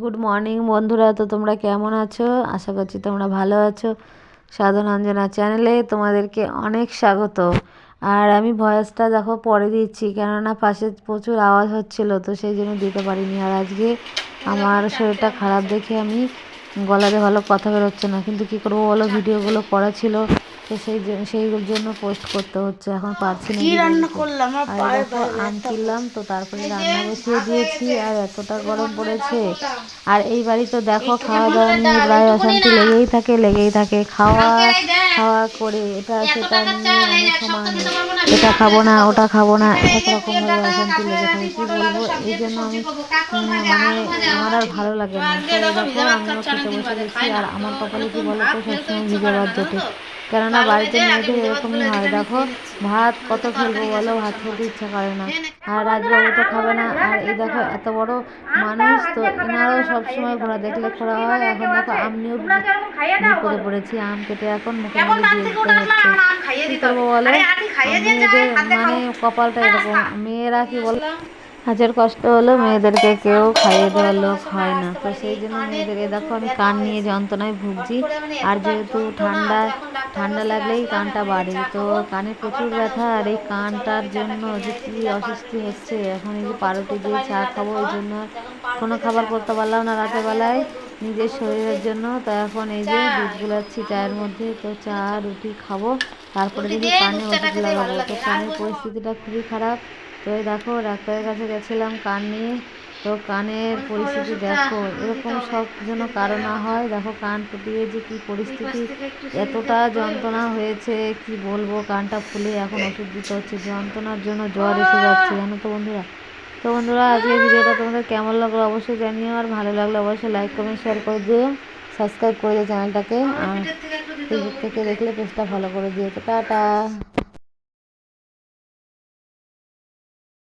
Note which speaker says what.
Speaker 1: Good morning বন্ধুরা। তো তোমরা কেমন আছো? আশা করছি তোমরা ভালো আছো। সাধন অঞ্জনা চ্যানেলে তোমাদেরকে অনেক স্বাগত। আর আমি ভয়েসটা দেখো পরে দিচ্ছি, কেননা পাশে প্রচুর আওয়াজ হচ্ছিল, তো সেই জন্য দিতে পারিনি। আর আজকে আমার শরীরটা খারাপ দেখে আমি গলাতে ভালো কথা বেরোচ্ছে না। কিন্তু কী করব বলো? ভিডিওগুলো করা ছিল। তো সেই জন্য সেই জন্য পোস্ট করতে হচ্ছে। এখন পারছি না
Speaker 2: কি রান্না করলাম?
Speaker 1: আম কিনলাম তো তারপরে রান্না বসিয়ে দিয়েছি আর এতটা গরম পড়েছে। আর এই বাড়ি তো দেখো খাওয়া দাওয়া নিয়ে প্রায় অশান্তি লেগেই থাকে লেগেই থাকে। খাওয়া খাওয়া করে এটা সেটা নিয়ে অনেক সময় এটা খাব না ওটা খাব না একরকম ভাবে অশান্তি লেগে থাকে কি বলব? এই জন্য আমি মানে আমার আর ভালো লাগে না তো দেখো আমিও খেতে বসে গেছি আর আমার কপালে কি বলো তো সবসময় ভিজে ভাত জোটে। কেননা বাড়িতে মেয়েদের এরকমই হয় দেখো ভাত কত খেলব বলো ভাত খেতে ইচ্ছা করে না। আর রাজবাবু তো খাবে না আর এই দেখো এত বড় মানুষ তো এনারাও সবসময় ঘোরা দেখলে খোরা হয়? এখন দেখো আমিও বিপদে পড়েছি আম কেটে এখন মুখে মুখে দিয়ে দিতে হচ্ছে। কি করব বলো? মেয়েদের মানে কপালটা এরকম। মেয়েরা কি বলো? হাজার কষ্ট হলো মেয়েদেরকে কেউ খাইয়ে দেওয়ার লোক হয় না। তো সেই জন্য মেয়েদেরকে দেখো আমি কান নিয়ে যন্ত্রণায় ভুগছি। আর যেহেতু ঠান্ডা ঠান্ডা লাগলেই কানটা বাড়ে তো কানে প্রচুর ব্যথা আর এই কানটার জন্য যে কী অস্বস্তি হচ্ছে এখন এই যে পাউরুটি দিয়ে চা খাব ওই জন্য কোনো খাবার করতে পারলাম না রাতের বেলায় নিজের শরীরের জন্য। তো এখন এই যে দুধ গুলাচ্ছি চায়ের মধ্যে তো চা রুটি খাব। তারপরে যদি কানে ওষুধ লাগাবো। তো কানের পরিস্থিতিটা খুবই খারাপ। তো এই দেখো ডাক্তারের কাছে গেছিলাম কান নিয়ে। তো কানের পরিস্থিতি দেখো এরকম সব যেন কারও না হয়। দেখো কান ফুটিয়ে যে কি পরিস্থিতি এতটা যন্ত্রণা হয়েছে কি বলব? কানটা ফুলে এখন ওষুধ দিতে হচ্ছে যন্ত্রণার জন্য জ্বর এসে যাচ্ছে জানো তো বন্ধুরা? তো বন্ধুরা আজকে ভিডিওটা তোমাদের কেমন লাগল অবশ্যই জানিও আর ভালো লাগলে অবশ্যই লাইক কমেন্ট শেয়ার করে দিও সাবস্ক্রাইব করে দিও চ্যানেলটাকে আর ফেসবুক থেকে দেখলে পেজটা ফলো করে দিও। তো টাটা।